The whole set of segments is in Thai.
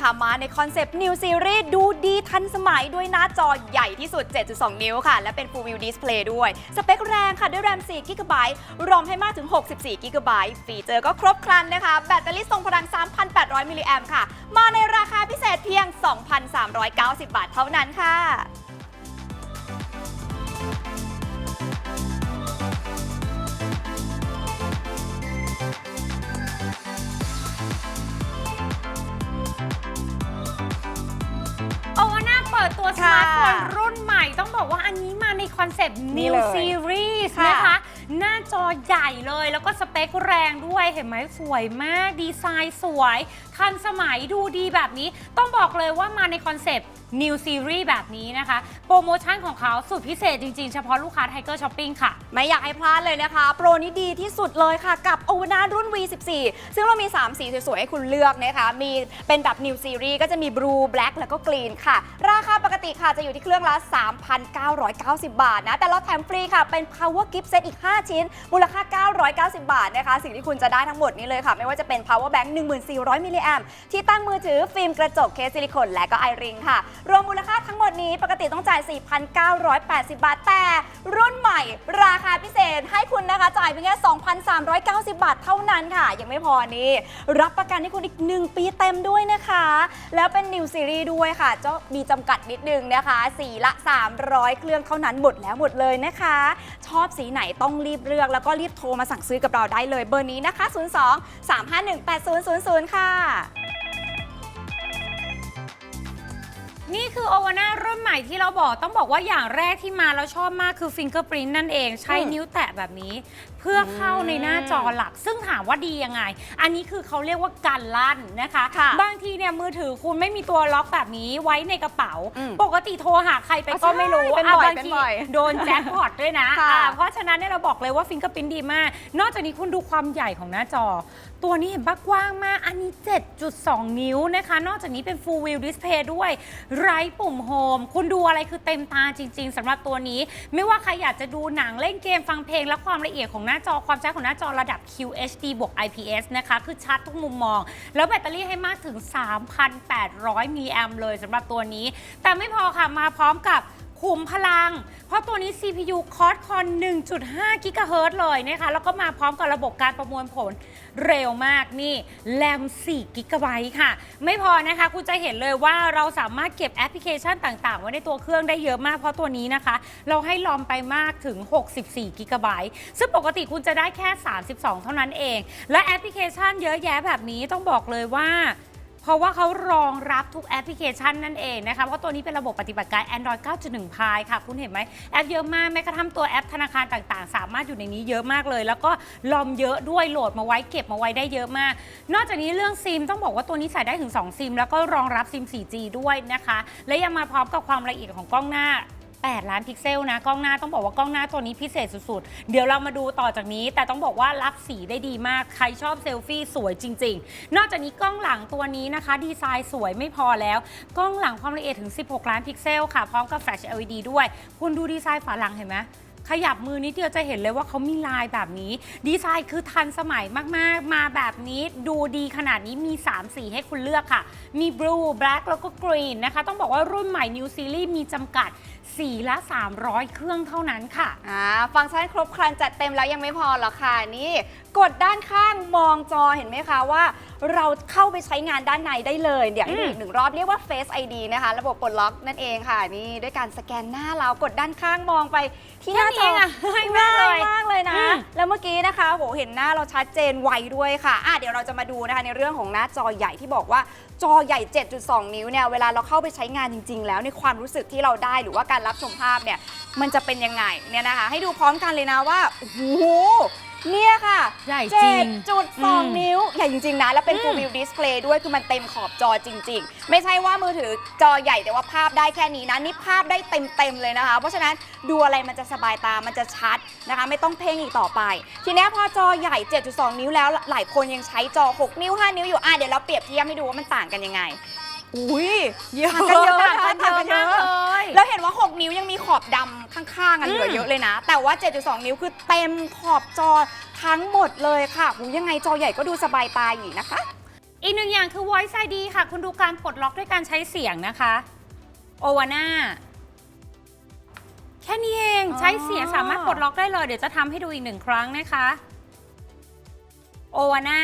ค่ะ มาในคอนเซปต์ New Series ดูดีทันสมัยด้วยหน้าจอใหญ่ที่สุด 7.2 นิ้วค่ะ และเป็น Full View Display ด้วย สเปคแรงค่ะด้วย RAM 4 GB รอมให้มากถึง 64 GB ฟีเจอร์ก็ครบครันนะคะ แบตเตอรี่ทรงพลัง 3,800 มิลลิแอมค่ะ มาในราคาพิเศษเพียง 2,390 บาทเท่านั้นค่ะ ตัวสค่ะมาร์ทโฟนรุ่นใหม่ต้องบอกว่าอันนี้มาในคอนเซปต์ นี่ New เลย Series ค่ะ นะคะ หน้าจอใหญ่เลยแล้วก็สเปคแรงด้วยเห็นไหมสวยมาก ดีไซน์สวย ทันสมัยดูดีแบบนี้ ต้องบอกเลยว่ามาในคอนเซปต์ New Series แบบนี้นะคะโปรโมชั่นของเขาสุดพิเศษจริง ๆ เฉพาะลูกค้า Tiger Shopping ค่ะ ไม่อยากให้พลาดเลยนะคะ โปรนี้ดีที่สุดเลยค่ะ กับโอวนารุ่น V14 ซึ่งเรามี 3 สีสวยๆ ให้คุณเลือกนะคะ มีเป็นแบบ New Series ก็จะมี Blue Black แล้วก็ Green ค่ะ ราคาปกติค่ะจะอยู่ที่เครื่องละ 3,990 บาทนะ แต่เราแถมฟรีค่ะ เป็น Power Gift Set อีก 5 ชิ้น มูลค่า 990 บาทนะคะ สิ่งที่คุณจะได้ทั้งหมดนี้เลยค่ะ ไม่ว่าจะเป็น Power Bank 1400มิลลิแอมที่ตั้งมือถือฟิล์มกระจกเคสซิลิโคนและก็ไอริงค่ะ รวมมูลค่าทั้งหมดนี้ปกติต้องจ่าย4,980 บาท แต่รุ่นใหม่ราคาพิเศษให้คุณนะคะ จ่ายเพียงแค่ 2,390 บาทเท่านั้นค่ะ ยังไม่พอนี้รับประกันให้คุณอีก 1 ปีเต็มด้วยนะคะ แล้วเป็น New Series ด้วยค่ะเจ้ามีจำกัดนิดนึงนะคะสีละ 300 เครื่องเท่านั้นหมดแล้วหมดเลยนะคะ ชอบสีไหนต้องรีบเลือก แล้วก็รีบโทรมาสั่งซื้อกับเราได้เลยเบอร์นี้นะคะ 02 351 8000 ค่ะ นี่คือโอวาน่ารุ่นใหม่ที่เราบอกต้องบอกว่าอย่างแรกที่มาแล้วชอบมากคือฟิงเกอร์ปรินนั่นเองใช้อืมนิ้วแตะแบบนี้ เพื่อเข้าในหน้าจอหลัก ซึ่งถามว่าดียังไง อันนี้คือเขาเรียกว่าการลั่นนะคะ ค่ะบางทีเนี่ยมือถือคุณไม่มีตัวล็อกแบบนี้ไว้ในกระเป๋า อืมปกติโทรหาใครไปอะก็ไม่รู้ใช่เป็นอะบ่อยบางเป็นทีบ่อยโดนแจ็คพอตด้วยนะค่ะ อะเพราะฉะนั้นเนี่ยเราบอกเลยว่าฟิงเกอร์ปรินดีมาก นอกจากนี้คุณดูความใหญ่ของหน้าจอ ตัวนี้เห็นปะกว้างมาก อันนี้ 7.2 นิ้วนะคะ นอกจากนี้เป็น Full View Display ด้วย ไร้ปุ่มโฮม คุณดูอะไรคือเต็มตาจริง ๆสำหรับตัวนี้ ไม่ว่าใครอยากจะดูหนังเล่นเกมฟังเพลง และความละเอียดของหน้าจอความชัดของหน้าจอระดับ QHD บวก IPS นะคะ คือชัดทุกมุมมอง แล้วแบตเตอรี่ให้มากถึง 3,800มิลลิแอมเลยสำหรับตัวนี้ แต่ไม่พอค่ะมาพร้อมกับ ขุมพลัง เพราะตัวนี้ CPU Quad-Core 1.5กิกะเฮิรต์เลยนะคะ แล้วก็มาพร้อมกับระบบการประมวลผลเร็วมากนี่แรม4กิกะไบต์ค่ะ ไม่พอนะคะ คุณจะเห็นเลยว่าเราสามารถเก็บแอปพลิเคชันต่างๆ ไว้ในตัวเครื่องได้เยอะมาก เพราะตัวนี้นะคะ เราให้ลอมไปมากถึง 64กิกะไบต์ซึ่งปกติคุณจะได้แค่ 32 เท่านั้นเอง และแอปพลิเคชันเยอะแยะแบบนี้ต้องบอกเลยว่า ราะว่าเขารองรับทุกแอปพลิเคชันนั่นเองนะคะ เพราะตัวนี้เป็นระบบปฏิบัติการ Android 9.1 Pie ค่ะ คุณเห็นไหมแอปเยอะมากแม้กระทั่งตัวแอปธนาคารต่างๆ สามารถอยู่ในนี้เยอะมากเลย แล้วก็ลอมเยอะด้วยโหลดมาไว้เก็บมาไว้ได้เยอะมาก นอกจากนี้เรื่องซิมต้องบอกว่าตัวนี้ใส่ได้ถึง 2 ซิม แล้วก็รองรับซิม 4G ด้วยนะคะ และยังมาพร้อมกับความละเอียดของกล้องหน้า 8 ล้านพิกเซลนะ กล้องหน้าต้องบอกว่ากล้องหน้าตัวนี้พิเศษสุดๆ เดี๋ยวเรามาดูต่อจากนี้ แต่ต้องบอกว่ารับสีได้ดีมาก ใครชอบเซลฟี่สวยจริง ๆ นอกจากนี้กล้องหลังตัวนี้นะคะ ดีไซน์สวยไม่พอแล้ว กล้องหลังความละเอียดถึง 16 ล้านพิกเซลค่ะ พร้อมกับแฟลช LED ด้วย คุณดูดีไซน์ฝาหลังเห็นไหม ขยับมือนิดเดียวจะเห็นเลยว่าเขามีลายแบบนี้ ดีไซน์คือทันสมัยมากๆ มาแบบนี้ดูดีขนาดนี้มี 3 สีให้คุณเลือกค่ะ มี blue black แล้วก็ green นะคะ ต้องบอกว่ารุ่นใหม่ new series มีจำกัดสีละ 300 เครื่องเท่านั้นค่ะ อ่าฟังก์ชันครบครันจัดเต็มแล้วยังไม่พอหรอกค่ะนี่ กดด้านข้างมองจอเห็นไหมคะว่า เราเข้าไปใช้งานด้านในได้เลย เดี๋ยวให้ดูอืมอีกหนึ่งรอบเรียกว่า Face ID นะคะ ระบบปลดล็อกนั่นเองค่ะ นี่ด้วยการสแกนหน้าเรากดด้านข้างมองไปที่หน้าจอแค่นี้เองอะง่ายมากเลยมากเลยนะอืมแล้วเมื่อกี้นะคะโหเห็นหน้าเราชัดเจนไวด้วยค่ะอะ เดี๋ยวเราจะมาดูนะคะในเรื่องของหน้าจอใหญ่ที่บอกว่าจอใหญ่ 7.2 นิ้วเนี่ยเวลาเราเข้าไปใช้งานจริง ๆ แล้วในความรู้สึกที่เราได้หรือว่าการรับชมภาพเนี่ยมันจะเป็นยังไงเนี่ยนะคะ ให้ดูพร้อมกันเลยนะว่าโอ้โห เนี่ยค่ะใหญ่จริงอืม7.2นิ้ว ใหญ่จริง ๆ นะ แล้วเป็นอืม Full View Display ด้วย คือมันเต็มขอบจอจริง ๆ ไม่ใช่ว่ามือถือจอใหญ่แต่ว่าภาพได้แค่นี้นะ นี่ภาพได้เต็ม ๆ เลยนะคะ เพราะฉะนั้นดูอะไรมันจะสบายตา มันจะชัดนะคะ ไม่ต้องเพ่งอีกต่อไป ทีเนี้ยพอจอใหญ่ 7.2 นิ้วแล้วหลายคนยังใช้จอ 6 นิ้ว 5 นิ้วอยู่ อะเดี๋ยวเราเปรียบเทียบให้ดูว่ามันต่างกันยังไง อุ้ยเยอะต่างกันเยอะต่างกันเยอะ ข้างๆอะเหลือเยอะเลยนะ แต่ว่า 7.2 นิ้วคือเต็มขอบจอทั้งหมดเลยค่ะหูยังไงจอใหญ่ก็ดูสบายตาอยู่นะคะ อีกหนึ่งอย่างคือ Voice ID ค่ะ คุณดูการปลดล็อกด้วยการใช้เสียงนะคะโอวาน่าแค่นี้เองอ๋อใช้เสียงสามารถปลดล็อกได้เลย เดี๋ยวจะทำให้ดูอีกหนึ่งครั้งนะคะโอวาน่า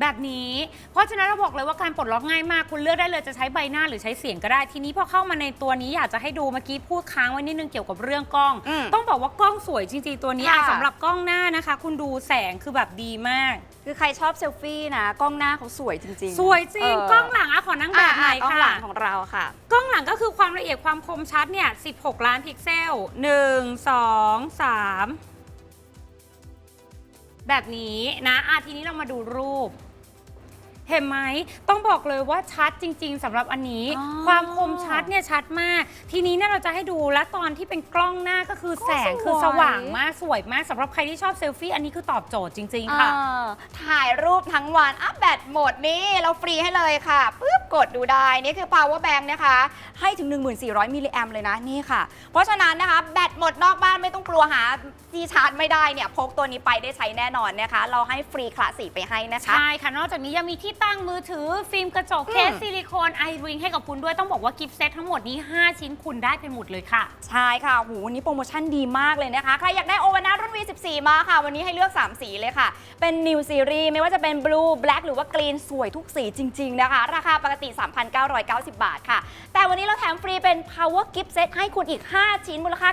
แบบนี้ เพราะฉะนั้นเราบอกเลยว่าการปลดล็อกง่ายมาก คุณเลือกได้เลยจะใช้ใบหน้าหรือใช้เสียงก็ได้ ทีนี้พอเข้ามาในตัวนี้อยากจะให้ดูเมื่อกี้พูดค้างไว้นิดนึงเกี่ยวกับเรื่องกล้อง อืมต้องบอกว่ากล้องสวยจริงๆตัวนี้ค่ะ อะสำหรับกล้องหน้านะคะ คุณดูแสงคือแบบดีมาก คือใครชอบเซลฟี่นะ กล้องหน้าเขาสวยจริงๆสวยจริงเกล้องหลังอะขอนั่งแบบไหนอะกล้องค่ะหลังของเราค่ะ กล้องหลังก็คือความละเอียดความคมชัดเนี่ย 16 ล้านพิกเซล 1 2 3 แบบนี้นะอาทีนี้เรามาดูรูป เห็นไหมต้องบอกเลยว่าชัดจริง ๆสำหรับอันนี้ อ๋อความคมชัดเนี่ยชัดมาก ทีนี้เนี่ยเราจะให้ดูและตอนที่เป็นกล้องหน้าก็คือแสงก็สวย คือสว่างมากสวยมากสำหรับใครที่ชอบเซลฟี่อันนี้คือตอบโจทย์จริง ๆ ค่ะ เออถ่ายรูปทั้งวันอะแบตหมดนี่เราฟรีให้เลยค่ะปุ๊บกดดูได้ นี่คือ power bank นะคะ ให้ถึง 1400 มิลลิแอมเลยนะ นี่ค่ะ เพราะฉะนั้นนะคะ แบตหมดนอกบ้านไม่ต้องกลัวหาที่ชาร์จไม่ได้เนี่ย พกตัวนี้ไปได้ใช้แน่นอนนะคะ เราให้ฟรีคลาสสีไปให้นะคะ ใช่ค่ะ นอกจากนี้ยังมีที่ตั้งมือถือ ฟิล์มกระจกอืมเคสซิลิโคนไอริงให้กับคุณด้วยต้องบอกว่ากิฟต์เซตทั้งหมดนี้ 5 ชิ้นคุณได้ไปหมดเลยค่ะ ใช่ค่ะหูวันนี้โปรโมชั่นดีมากเลยนะคะ ใครอยากได้โอวาน่ารุ่น V14 มาค่ะ วันนี้ให้เลือก 3 สีเลยค่ะ เป็น New Series ไม่ว่าจะเป็น Blue Black หรือว่า Green สวยทุกสีจริง ๆ นะคะ ราคาปกติ 3,990 บาทค่ะ แต่วันนี้เราแถมฟรีเป็น Power Gift Set ให้คุณอีก 5 ชิ้นมูลค่า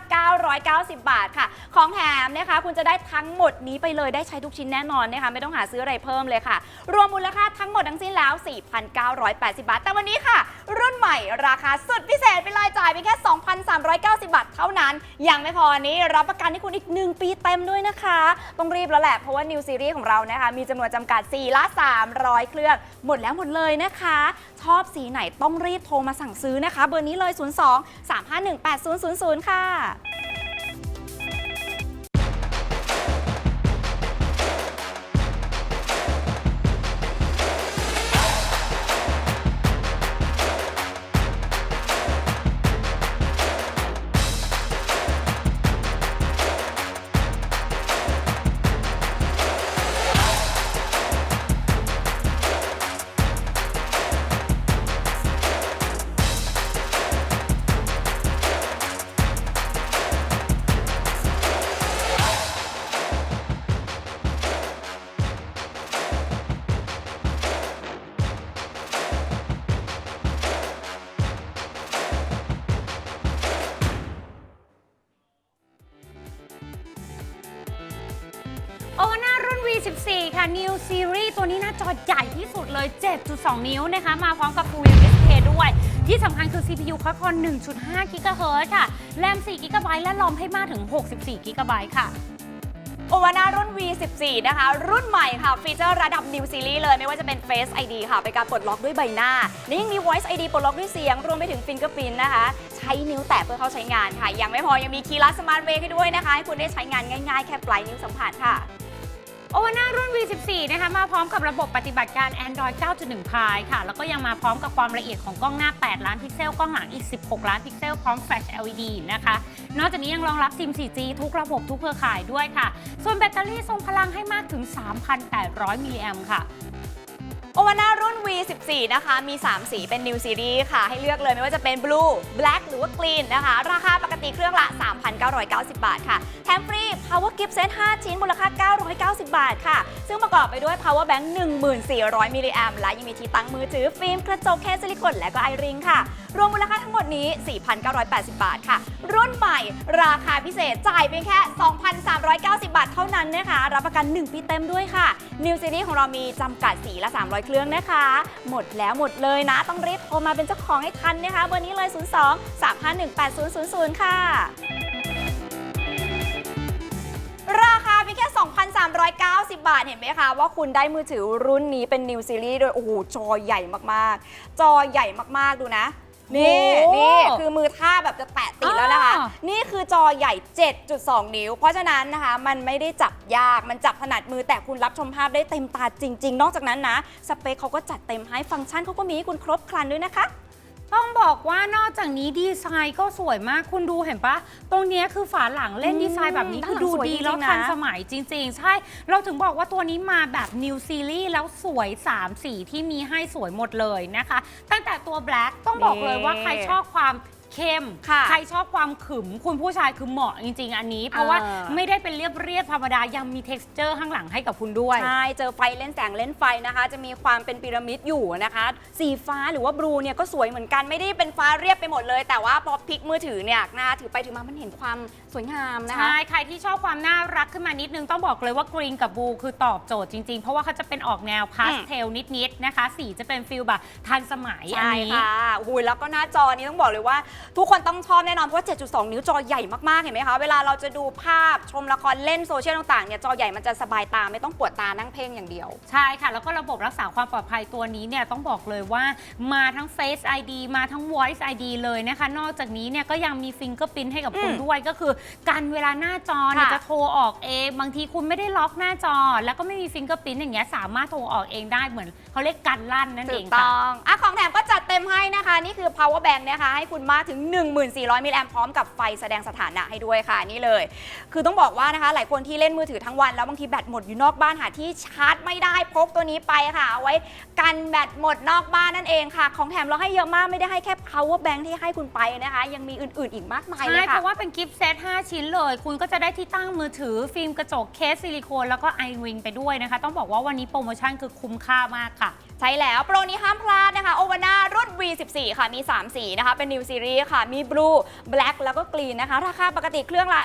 990 บาทค่ะ ของแถมนะคะคุณจะได้ทั้งหมดนี้ไปเลยได้ใช้ทุกชิ้นแน่นอนนะคะไม่ต้องหาซื้ออะไรเพิ่มเลยค่ะ รวมมูลค่าทั้งหมดทั้งสิ้นแล้ว 4,980 บาท แต่วันนี้ค่ะ รุ่นใหม่ราคาสุดพิเศษไปเลยจ่ายไปแค่ 2,390 บาทเท่านั้น ยังไม่พอนี้รับประกันให้คุณอีก 1 ปีเต็มด้วยนะคะ ต้องรีบแล้วแหละ เพราะว่า New Series ของเรานะคะ มีจำนวนจำกัด4ละ300 เครื่อง หมดแล้วหมดเลยนะคะ ชอบสีไหนต้องรีบโทรมาสั่งซื้อนะคะ เบอร์นี้เลย 02 351 8000 ค่ะ 2014 ค่ะ New Series ตัวนี้หน้าจอใหญ่ที่สุดเลย 7.2 นิ้วนะคะ มาพร้อมกับ Full Display ด้วย ที่สำคัญคือ CPU Qualcomm 1.5 GHz ค่ะ RAM 4 GB และ ROM ให้มากถึง 64 GB ค่ะโอวาน่ารุ่น V14 นะคะ รุ่นใหม่ค่ะ ฟีเจอร์ระดับ New Series เลย ไม่ว่าจะเป็น Face ID ค่ะ เป็นการปลดล็อกด้วยใบหน้า และยังมี Voice ID ปลดล็อกด้วยเสียง รวมไปถึง Fingerprint นะคะ ใช้นิ้วแตะเพื่อเข้าใช้งานค่ะ ยังไม่พอยังมีคีย์ลัดสมาร์ทเวย์ให้ด้วยนะคะ ให้คุณได้ใช้งานง่ายๆ แค่ปลายนิ้วสัมผัสค่ะ โอวาน่ารุ่น V14 นะคะมาพร้อมกับระบบปฏิบัติการ Android 9.1 Pie ค่ะ แล้วก็ยังมาพร้อมกับความละเอียดของกล้องหน้า 8 ล้านพิกเซล กล้องหลังอีก 16 ล้านพิกเซล พร้อมแฟลช LED นะคะ นอกจากนี้ยังรองรับซิม 4G ทุกระบบทุกเครือข่ายด้วยค่ะ ส่วนแบตเตอรี่ทรงพลังให้มากถึง 3,800 มิลลิแอมค่ะ โอวาน่ารุ่น V14 นะคะ มี 3 สีเป็น New Series ค่ะ ให้เลือกเลยไม่ว่าจะเป็น Blue Black หรือว่า Green นะคะ ราคาปกติเครื่องละ 3,990 บาทค่ะ แถมฟรี Power Gift Set 5 ชิ้น มูลค่า 990 บาทค่ะ ซึ่งประกอบไปด้วย Power Bank 1400มิลลิแอมและยังมีที่ตั้งมือถือ ฟิล์มกระจกเคสซิลิโคนและก็ไอริงค่ะ รวมมูลค่าทั้งหมดนี้ 4,980 บาทค่ะ รุ่นใหม่ราคาพิเศษจ่ายเพียงแค่ 2,390 บาทเท่านั้นนะคะ รับประกัน 1 ปีเต็มด้วยค่ะ New Series ของเรามีจำกัดสีละ300เครื่องนะคะ หมดแล้วหมดเลยนะ ต้องรีบโทรมาเป็นเจ้าของให้ทันนะคะเบอร์นี้เลย 02 351 8000 ค่ะ ราคาเพียงแค่ 2,390 บาทเห็นไหมคะว่าคุณได้มือถือรุ่นนี้เป็น New Series โดยโอ้โหจอใหญ่มากๆ จอใหญ่มากๆดูนะ นี่โอ้นี่คือมือท่าแบบจะแตะติดแล้วนะคะ อ่านี่คือจอใหญ่ 7.2 นิ้ว เพราะฉะนั้นนะคะ มันไม่ได้จับยากมันจับถนัดมือแต่คุณรับชมภาพได้เต็มตาจริง ๆ นอกจากนั้นนะ สเปคเขาก็จัดเต็มให้ฟังก์ชันเขาก็มีให้คุณครบครันด้วยนะคะ ต้องบอกว่านอกจากนี้ดีไซน์ก็สวยมากคุณดูเห็นปะตรงเนี้ยคือฝาหลังเล่นอืมดีไซน์แบบนี้ด้านคือหลังดูสวยดีจริงๆแล้วทันนะสมัยจริง ๆ ใช่ เราถึงบอกว่าตัวนี้มาแบบ New Series แล้วสวย 3 สีที่มีให้สวยหมดเลยนะคะ ตั้งแต่ตัว Black ต้องบอกเลยว่าใครชอบความ เข้ม ค่ะใครชอบความขึมคุณผู้ชายคือเหมาะจริง ๆ อันนี้ เพราะว่าเออ ไม่ได้เป็นเรียบเรียบๆธรรมดายังมี texture ข้างหลังให้กับคุณด้วย ใช่ เจอไฟเล่นแสงเล่นไฟนะคะ จะมีความเป็นพีระมิดอยู่นะคะ สีฟ้าหรือว่าบลูเนี่ยก็สวยเหมือนกันไม่ได้เป็นฟ้าเรียบไปหมดเลย แต่ว่าพอพลิกมือถือเนี่ยนะถือไปถือมามันเห็นความสวยงามนะคะ ใช่ ใครที่ชอบความน่ารักขึ้นมานิดนึงต้องบอกเลยว่ากรีนกับบูคือตอบโจทย์จริง ๆ เพราะว่าเขาจะเป็นออกแนวพาสเทลนิด ๆ นะคะ สีจะเป็นฟิลแบบทันสมัยอันใช่นี้ ค่ะอุ้ยแล้วก็หน้าจอนี้ต้องบอกเลยว่าทุกคนต้องชอบแน่นอนเพราะว่า 7.2 นิ้วจอใหญ่มากๆ เห็นไหมคะ เวลาเราจะดูภาพชมละครเล่นโซเชียลต่างๆเนี่ยจอใหญ่มันจะสบายตาไม่ต้องปวดตานั่งเพ่งอย่างเดียว ใช่ค่ะ แล้วก็ระบบรักษาความปลอดภัยตัวนี้เนี่ยต้องบอกเลยว่ามาทั้ง Face ID มาทั้ง Voice ID เลยนะคะ นอกจากนี้เนี่ยก็ยังมี Fingerprint ให้กับคุณอืมด้วยก็คือกันเวลาหน้าจอเนี่ยค่ะ จะโทรออกเอง บางทีคุณไม่ได้ล็อกหน้าจอ แล้วก็ไม่มี Fingerprint อย่างเงี้ยสามารถโทรออกเองได้เหมือนเขาเรียกกันลั่นนั่นถูเอกงต้ค่ะองอะของแถมก็จัดเต็มให้นะคะ นี่คือ power bank นะคะ ให้คุณมากถึง 1400มิลลิแอมพร้อมกับไฟแสดงสถานะให้ด้วยค่ะนี่เลย คือต้องบอกว่านะคะ หลายคนที่เล่นมือถือทั้งวันแล้วบางทีแบตหมดอยู่นอกบ้านหาที่ชาร์จไม่ได้พกตัวนี้ไปค่ะเอาไว้กันแบตหมดนอกบ้านนั่นเองค่ะ ของแถมเราให้เยอะมากไม่ได้ให้แค่ power bank ที่ให้คุณไปนะคะ ยังมีอื่น ๆ อีกมากมายเลใช่ยเพค่ะราะว่าเป็นกิฟต์เซต 5 ชิ้นเลย คุณก็จะได้ที่ตั้งมือถือ ฟิล์มกระจกเคสซิลิโคนแล้วก็ไอริงไปด้วยนะคะ ต้องบอกว่าวันนี้โปรโมชั่นคือคุ้มค่ามากค่ะ ใช่แล้วโปรนี้ห้ามพลาดนะคะโอวาน่ารุ่น V14 ค่ะมี 3 สีนะคะ เป็น New Series ค่ะ มี Blue Black แล้วก็ Green นะคะ ราคาปกติเครื่องละ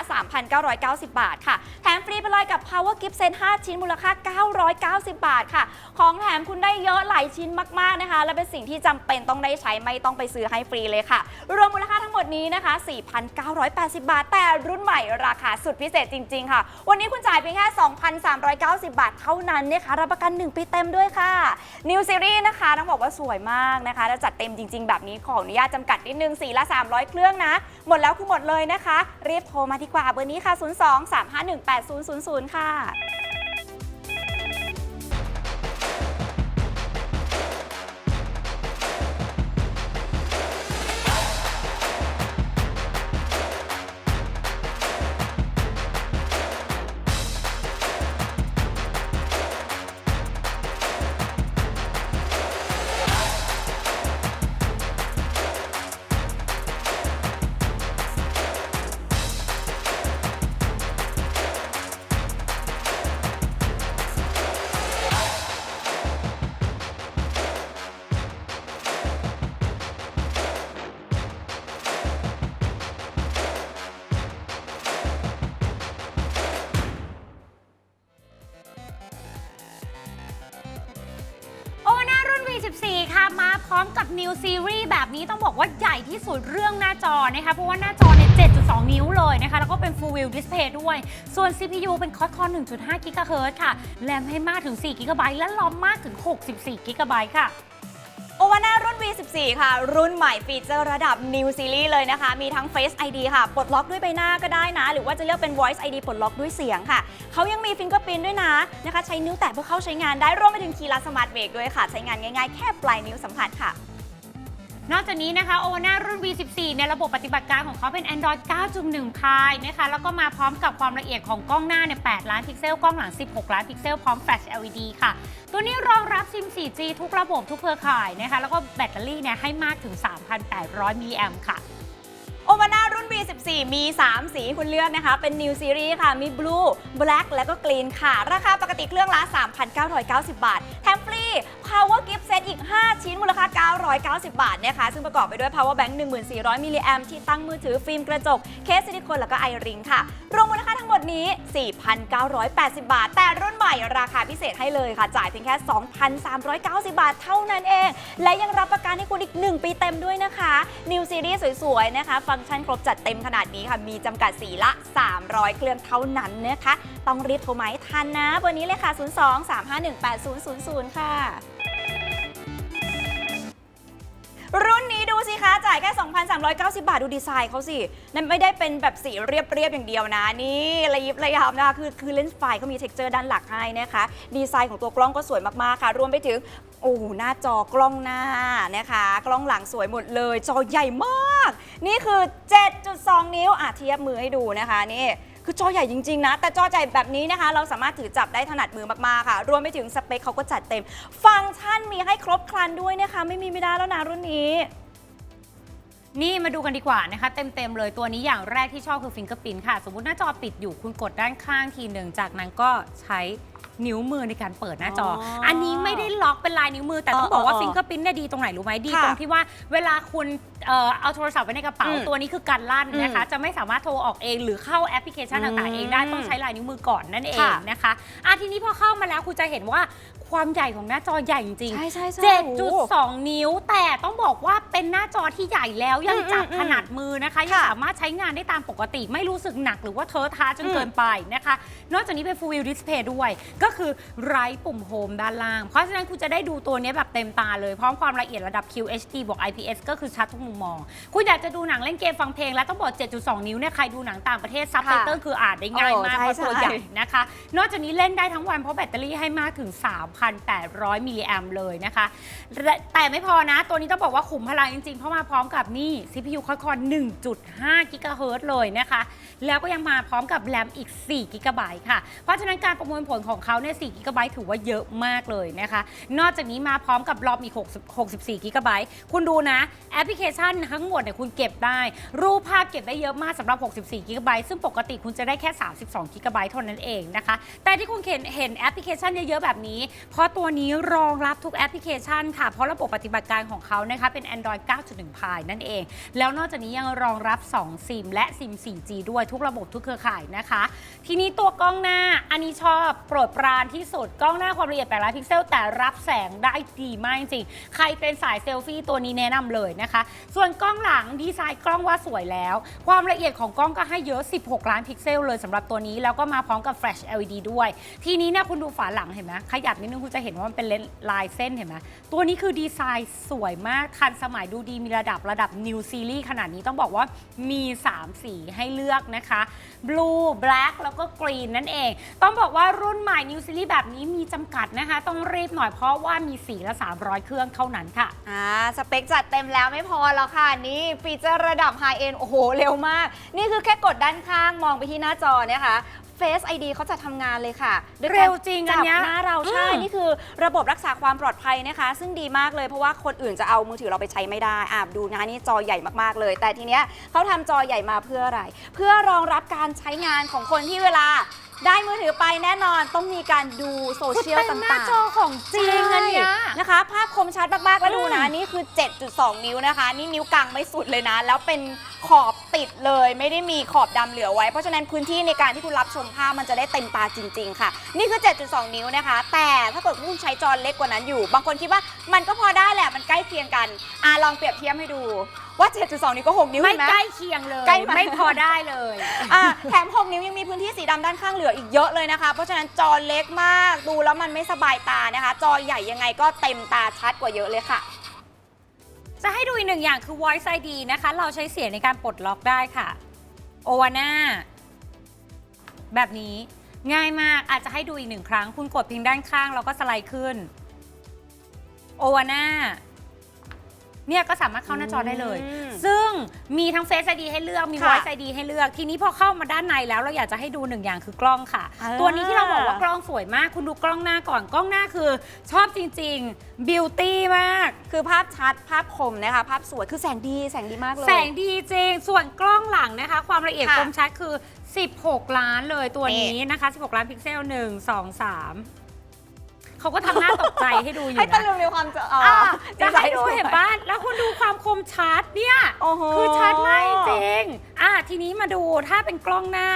3,990 บาทค่ะ แถมฟรีไปเลยกับ Power Gift Set 5 ชิ้นมูลค่า 990 บาทค่ะ ของแถมคุณได้เยอะหลายชิ้นมากๆนะคะ และเป็นสิ่งที่จำเป็นต้องได้ใช้ไม่ต้องไปซื้อให้ฟรีเลยค่ะ รวมมูลค่าทั้งหมดนี้นะคะ 4,980 บาท แต่รุ่นใหม่ราคาสุดพิเศษจริง ๆ ค่ะ วันนี้คุณจ่ายเพียงแค่ 2,390 บาท เท่านั้นนะคะรับประกัน 1 ปีเต็มด้วยค่ะซีรีส์นะคะ ต้องบอกว่าสวยมากนะคะแล้วจัดเต็มจริง ๆ แบบนี้ขออนุญาตจำกัดนิดนึงสีละ 300 เครื่องนะ หมดแล้วคือหมดเลยนะคะ รีบโทรมาดีกว่าเบอร์นี้ค่ะ 02 351 8000 ค่ะ มาพร้อมกับนิวซีรีส์แบบนี้ต้องบอกว่าใหญ่ที่สุดเรื่องหน้าจอนะคะเพราะว่าหน้าจอเนี่ย 7.2 นิ้วเลยนะคะ แล้วก็เป็น Full View Display ด้วย ส่วน CPU เป็น Quad-Core 1.5 GHz ค่ะ แรมให้มากถึง 4 GB และลอมมากถึง 64 GB ค่ะ วาน่ารุ่น V14 ค่ะ รุ่นใหม่ฟีเจอร์ระดับ New Series เลยนะคะ มีทั้ง Face ID ค่ะ ปลดล็อกด้วยใบหน้าก็ได้นะ หรือว่าจะเลือกเป็น Voice ID ปลดล็อกด้วยเสียงค่ะ เขายังมี Fingerprint ด้วยนะนะคะ ใช้นิ้วแตะเพื่อเข้าใช้งานได้ รวมไปถึงคีย์ลัดสมาร์ทเบรกด้วยค่ะ ใช้งานง่ายๆ แค่ปลายนิ้วสัมผัสค่ะ นอกจากนี้นะคะ o อ n a รุ่น V14 เนี่ยระบบปฏิบัติการของเขาเป็น Android 9.1 Pie นะคะแล้วก็มาพร้อมกับความละเอียดของกล้องหน้าเนี่ย8ล้านพิกเซล กล้องหลัง 16 ล้านพิกเซล พร้อมแฟลช LED ค่ะ ตัวนี้รองรับซิม 4G ทุกระบบทุกเครือข่ายนะคะแล้วก็แบตเตอรี่เนี่ยให้มากถึง 3,800มิลลิแอมค่ะโอวาน่ารุ่น V14 มี 3 สีคุณเลือกนะคะ เป็น New Series ค่ะ มี Blue Black และก็ Green ค่ะ ราคาปกติเครื่องละ 3,990 บาท แถมฟรี Power Gift Set อีก 5 ชิ้นมูลค่า 990 บาทนะคะ ซึ่งประกอบไปด้วย Power Bank 1400มิลลิแอมที่ตั้งมือถือฟิล์มกระจก เคสซิลิโคนแล้วก็ไอริงค่ะ รวมมูลค่าทั้งหมดนี้ 4,980 บาท แต่รุ่นใหม่ราคาพิเศษให้เลยค่ะ จ่ายเพียงแค่ 2,390 บาทเท่านั้นเอง และยังรับประกันให้คุณอีก 1 ปีเต็มด้วยนะคะ New Series สวยๆ นะคะ ฟังก์ชันครบจัดเต็มขนาดนี้ค่ะ มีจำกัดสีละ 300 เครื่องเท่านั้นนะคะ ต้องรีบโทรมาให้ทันนะเบอร์นี้เลยค่ะ 02 351 8000 ค่ะ รุ่นนี้ดูสิคะจ่ายแค่ 2,390 บาทดูดีไซน์เขาสินั่นไม่ได้เป็นแบบสีเรียบๆอย่างเดียวนะ นี่ระยิบระยับนะคะคือคือเลนส์ไฟเขามีเท็กเจอร์ด้านหลักให้นะคะ ดีไซน์ของตัวกล้องก็สวยมากๆค่ะ รวมไปถึงโอ้โหหน้าจอกล้องหน้านะคะ กล้องหลังสวยหมดเลย จอใหญ่มาก นี่คือ 7.2 นิ้วอะเทียบมือให้ดูนะคะนี่ คือจอใหญ่จริงๆนะ แต่จอใหญ่แบบนี้นะคะ เราสามารถถือจับได้ถนัดมือมากๆค่ะ รวมไปถึงสเปคเขาก็จัดเต็ม ฟังก์ชันมีให้ครบครันด้วยนะคะ ไม่มีไม่ได้แล้วนะรุ่นนี้ นี่มาดูกันดีกว่านะคะ เต็มๆเลยตัวนี้อย่างแรกที่ชอบคือฟิงเกอร์พินค่ะ สมมติหน้าจอปิดอยู่คุณกดด้านข้างทีหนึ่งจากนั้นก็ใช้นิ้วมือในการเปิดหน้าจออออัอันนี้ไม่ได้ล็อกเป็นลายนิ้วมือ แต่ต้องบอกว่าเออเออฟิงเกอร์พินเนี่ยดีตรงไหนรู้ไหมดีค่ะตรงที่ว่าเวลาคุณ เอ่อเอาโทรศัพท์ไว้ในกระเป๋าอืมตัวนี้คือการลั่นนะคะอืมจะไม่สามารถโทรออกเองหรือเข้าแอปพลิเคชันอืมต่างๆเองได้ต้องใช้ลายนิ้วมือก่อนนั่นเองค่ะนะคะอะทีนี้พอเข้ามาแล้วคุณจะเห็นว่าความใหญ่ของหน้าจอใหญ่จริงๆ ใช่ใช่ใช่7.2 นิ้ว แต่ต้องบอกว่าเป็นหน้าจอที่ใหญ่แล้วยังอืมจับอืมขนาดมือนะคะยังค่ะสามารถใช้งานได้ตามปกติ ไม่รู้สึกหนักหรือว่าเทอะทาจนอืมเกินไปนะคะ นอกจากนี้เป็น Full View Display ด้วย ก็คือไร้ปุ่มโฮมด้านล่าง เพราะฉะนั้นคุณจะได้ดูตัวนี้แบบเต็มตาเลย พร้อมความละเอียดระดับ QHD บวก IPS ก็คือชัดทุกมุมมอง คุณอยากจะดูหนังเล่นเกมฟังเพลง แล้วต้องบอก 7.2 นิ้วเนี่ยใครดูหนังต่างประเทศซับไตเติลคืออ่านได้ง่ายมากโอ้เพใช่ราะตัวใช่ใหญ่นะคะ นอกจากนี้เล่นได้ทั้งวันเพราะแบตเตอรี่ให้มากถึง 3,800 มิลลิแอมเลยนะคะและแต่ไม่พอนะ ตัวนี้ต้องบอกว่าขุมพลังจริงๆ เพราะมาพร้อมกับนี่ CPU Qualcomm 1.5 กิกะเฮิรตซ์เลยนะคะ แล้วก็ยังมาพร้อมกับแรมอีก 4 กิกะไบต์ค่ะ เพราะฉะนั้นการประมวลผลของเขาเนี่ย 4 กิกะไบต์ถือว่าเยอะมากเลยนะคะ นอกจากนี้มาพร้อมกับรอมอีก60 64กิกะไบต์คุณดูนะแอปพลิเคชันทั้งหมดเนี่ยคุณเก็บได้ รูปภาพเก็บได้เยอะมากสำหรับ 64 กิกะไบต์ซึ่งปกติคุณจะได้แค่ 32 กิกะไบต์เท่านั้นเองนะคะ แต่ที่คุณเห็นเห็นแอปพลิเคชันเยอะๆแบบนี้ เพราะตัวนี้รองรับทุกแอปพลิเคชันค่ะ เพราะระบบปฏิบัติการของเขานะคะเป็น Android 9.1 Pie นั่นเอง แล้วนอกจากนี้ยังรองรับ 2 ซิม และซิม 4G ด้วยทุกระบบทุกเครือข่ายนะคะ ทีนี้ตัวกล้องหน้าอันนี้ชอบโปรดปรานที่สุดกล้องหน้าความละเอียด8ล้านพิกเซลแต่รับแสงได้ดีมากจริงใครเป็นสายเซลฟี่ตัวนี้แนะนำเลยนะคะส่วนกล้องหลังดีไซน์กล้องว่าสวยแล้ว ความละเอียดของกล้องก็ให้เยอะ 16 ล้านพิกเซลเลยสำหรับตัวนี้ แล้วก็มาพร้อมกับแฟลช LED ด้วย ทีนี้เนี่ยคุณดูฝาหลังเห็นไหมขยับนิดนึงคุณจะเห็นว่ามันเป็นเลนลายเส้นเห็นไหมตัวนี้คือดีไซน์สวยมากทันสมัยดูดีมีระดับระดับ New Series ขนาดนี้ต้องบอกว่ามี 3 สีให้เลือกนะคะ Blue Black แล้วก็ Green นั่นเอง ต้องบอกว่ารุ่นใหม่ New Series แบบนี้มีจำกัดนะคะ ต้องรีบหน่อยเพราะว่ามีสีละ 300 เครื่องเท่านั้นค่ะ อ่าสเปคจัดเต็มแล้วไม่พอแล้วค่ะนี่ฟีเจอร์ระดับไฮเอ็นโอ้โห เร็วมาก นี่คือแค่กดด้านข้างมองไปที่หน้าจอเนี่ยค่ะ Face ID เขาจะทำงานเลยค่ะด้วยกาเร็วจริงอัจันบเนี้ยหน้าเราใช่ อืม นี่คือระบบรักษาความปลอดภัยนะคะ ซึ่งดีมากเลยเพราะว่าคนอื่นจะเอามือถือเราไปใช้ไม่ได้อ่าดูนะนี่จอใหญ่มากๆเลย แต่ทีเนี้ยเขาทำจอใหญ่มาเพื่ออะไร เพื่อรองรับการใช้งานของคนที่เวลา ได้มือถือไปแน่นอนต้องมีการดูโซเชียลเป็นหน้าต่างๆจอของจริงอันเนี้ยใช่นะคะ ภาพคมชัดมากๆ แล้วดูนะอืมนี่คือ 7.2 นิ้วนะคะ นี่นิ้วกลางไม่สุดเลยนะ แล้วเป็นขอบ ติดเลยไม่ได้มีขอบดำเหลือไว้ เพราะฉะนั้นพื้นที่ในการที่คุณรับชมภาพมันจะได้เต็มตาจริง ๆ ค่ะ นี่คือ 7.2 นิ้วนะคะ แต่ถ้าเกิดคุณใช้จอเล็กกว่านั้นอยู่ บางคนคิดว่ามันก็พอได้แหละมันใกล้เคียงกันอะลองเปรียบเทียบให้ดูว่า 7.2 นิ้วก็ 6 นิ้วไม่เห็นไหมใกล้เคียงเลยใกล้ไหม ไม่พอได้เลย อะแถม 6 นิ้วยังมีพื้นที่สีดำด้านข้างเหลืออีกเยอะเลยนะคะ เพราะฉะนั้นจอเล็กมากดูแล้วมันไม่สบายตานะคะ จอใหญ่ยังไงก็เต็มตาชัดกว่าเยอะเลยค่ะ จะให้ดูอีกหนึ่งอย่างคือ Voice ID นะคะ เราใช้เสียงในการปลดล็อกได้ค่ะโอวาน่าแบบนี้ง่ายมากอาจจะให้ดูอีกหนึ่งครั้ง คุณกดเพียงด้านข้างแล้วก็สไลด์ขึ้นโอวาน่า เนี่ยก็สามารถเข้าหน้าจอได้เลย อืมซึ่งมีทั้ง Face ID ให้เลือก มี ค่ะ Voice ID ให้เลือก ทีนี้พอเข้ามาด้านในแล้วเราอยากจะให้ดูหนึ่งอย่างคือกล้องค่ะ อ่า ตัวนี้ที่เราบอกว่ากล้องสวยมาก คุณดูกล้องหน้าก่อน กล้องหน้าคือ ชอบจริงๆ บิวตี้มาก คือภาพชัดภาพคมนะคะ ภาพสวยคือแสงดีแสงดีมากเลย แสงดีจริง ส่วนกล้องหลังนะคะ ความละเอียดค่ะคมชัดคือ 16 ล้านเลยตัวนี้นี่นะคะ 16 ล้านพิกเซล 1 2 3 เขาก็ทำหน้าตกใจให้ดูอยู่ให้ตะนะลึงในความจะอ๋ออะอจะให้ดูสวยเห็นบ้านแล้วคุณดูความคมชัดเนี่ย โอ้โห คือชัดมากจริงอะทีนี้มาดูถ้าเป็นกล้องหน้า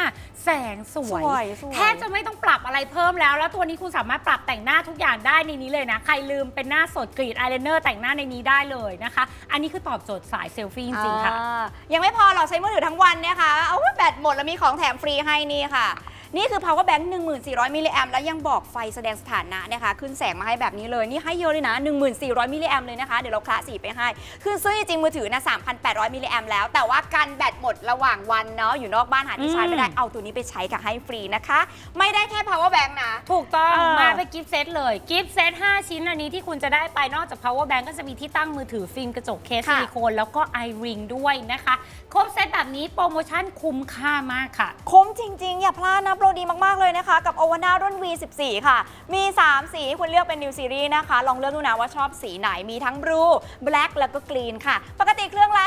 แสงสวย สวยสวย แทบจะไม่ต้องปรับอะไรเพิ่มแล้ว แล้วตัวนี้คุณสามารถปรับแต่งหน้าทุกอย่างได้ในนี้เลยนะ ใครลืมเป็นหน้าสดกรีดอายไลเนอร์แต่งหน้าในนี้ได้เลยนะคะ อันนี้คือตอบโจทย์สายเซลฟี่จริงๆค่ะ อ่ายังไม่พอเราใช้มือถือทั้งวันเนี่ยค่ะเอาแบตหมดแล้วมีของแถมฟรีให้นี่ค่ะ นี่คือ power bank 1400มิลลิแอมแล้วยังบอกไฟแสดงสถานะนะคะ ขึ้นแสงมาให้แบบนี้เลย นี่ให้เยอะเลยนะ 1400มิลลิแอมเลยนะคะ เดี๋ยวเราคละสีไปให้ คือซื้อจริงๆมือถือนะ3,800มิลลิแอมแล้ว แต่ว่ากันแบตหมดระหว่างวันเนาะ อยู่นอกบ้านหาที่ชาร์จไม่ได้ เอาตัวนี้ไปใช้กับให้ฟรีนะคะ ไม่ได้แค่ power bank นะ ถูกต้อง เออ มาเป็นกิฟต์เซตเลย กิฟต์เซต 5 ชิ้นอันนี้ที่คุณจะได้ไปนอกจาก power bank ก็จะมีที่ตั้งมือถือฟิล์มกระจกเคสค่ะ ซิลิโคนแล้วก็ i ring ด้วยนะคะ ครบเซตแบบนี้โปรโมชั่นคุ้มค่ามากค่ะ คุ้มจริง ๆ อย่าพลาดนะโปรดีมากๆเลยนะคะ กับ o v a n a รุ่น V14 ค่ะ มี 3 สีให้คุณเลือกเป็น New Series นะคะ ลองเลือกดูนะว่าชอบสีไหนมีทั้ง Blue Black แล้วก็ Green ค่ะ ปกติเครื่องละ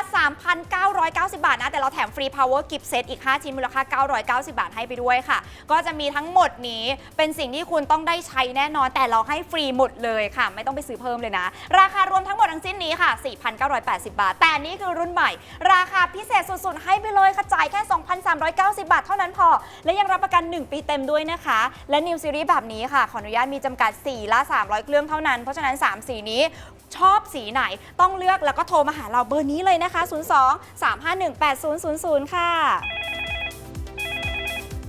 3,990 บาทนะ แต่เราแถมฟรี Power Gift Set อีก 5 ชิ้นมูลค่า 990 บาทให้ไปด้วยค่ะ ก็จะมีทั้งหมดนี้เป็นสิ่งที่คุณต้องได้ใช้แน่นอน แต่เราให้ฟรีหมดเลยค่ะ ไม่ต้องไปซื้อเพิ่มเลยนะ ราคารวมทั้งหมดทั้งสิ้นนี้ค่ะ 4,980 บาท แต่นี่คือรุ่นใหม่ ราคาพิเศษสุดๆให้ไปเลยค่ะจ่ายแค่ 2,390 บาทเท่านั้นพอ และยังรับประกัน1 ปีเต็มด้วยนะคะ และ New Series แบบนี้ค่ะ ขออนุญาตมีจำกัด 4 ละ 300 เครื่องเท่านั้น เพราะฉะนั้น 3 สีนี้ชอบสีไหนต้องเลือกแล้วก็โทรมาหาเราเบอร์นี้เลยนะคะ 02 351 8000 ค่ะ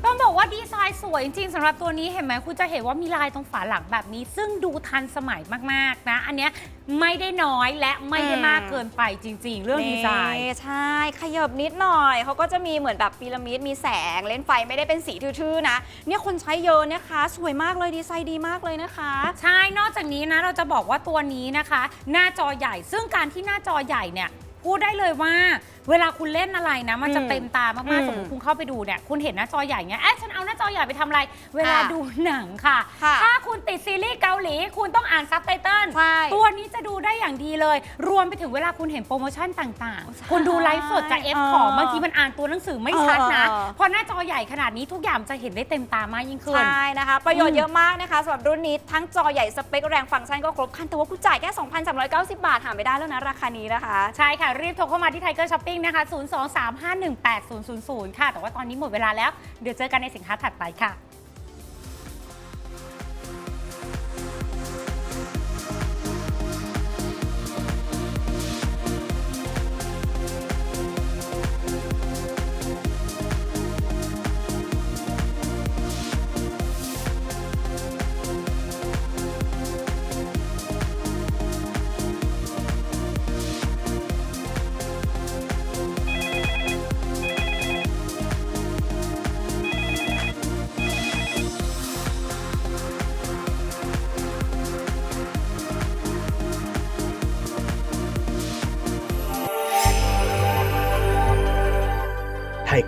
ต้องบอกว่าดีไซน์สวยจริงๆสำหรับตัวนี้เห็นไหมคุณจะเห็นว่ามีลายตรงฝาหลังแบบนี้ ซึ่งดูทันสมัยมากๆนะ อันเนี้ยไม่ได้น้อยและไม่ได้มากเกินไปจริง ๆ เรื่องดีไซน์นี่ใช่ ขยับนิดหน่อย เขาก็จะมีเหมือนแบบพีระมิดมีแสงเล่นไฟไม่ได้เป็นสีทื่อๆนะ เนี่ยคนใช้เยอะนะคะ สวยมากเลยดีไซน์ดีมากเลยนะคะ ใช่นอกจากนี้นะเราจะบอกว่าตัวนี้นะคะ หน้าจอใหญ่ซึ่งการที่หน้าจอใหญ่เนี่ยพูดได้เลยว่า เวลาคุณเล่นอะไรนะ มันจะอืมเต็มตามากอืมๆสมมติคุณเข้าไปดูเนี่ย คุณเห็นหน้าจอใหญ่เงี้ยเอ๊ะฉันเอาหน้าจอใหญ่ไปทำอะไร เวลาอะดูหนังค่ะ ค่ะถ้าคุณติดซีรีส์เกาหลี คุณต้องอ่านซับไตเติลใช่ตัวนี้จะดูได้อย่างดีเลย รวมไปถึงเวลาคุณเห็นโปรโมชั่นต่างๆ คุณดูไลฟ์สดจากเอฟเออของบางทีมันอ่านตัวหนังสือไม่ชัดนะเออเออพอหน้าจอใหญ่ขนาดนี้ทุกอย่างจะเห็นได้เต็มตามากยิ่งขึ้น ใช่นะคะ ประโยชอืน์มเยอะมากนะคะสำหรับรุ่นนี้ทั้งจอใหญ่สเปคแรงฟังก์ชันก็ครบครันแต่ว่าคุณจ่ายแค่ 2,390 บาท หาไม่ได้แล้วนะ ราคานี้นะคะ ใช่ค่ะ รีบโทรเข้ามาที่ไทองนะคะ 023518000 ค่ะ แต่ว่าตอนนี้หมดเวลาแล้ว เดี๋ยวเจอกันในสินค้าถัดไปค่ะ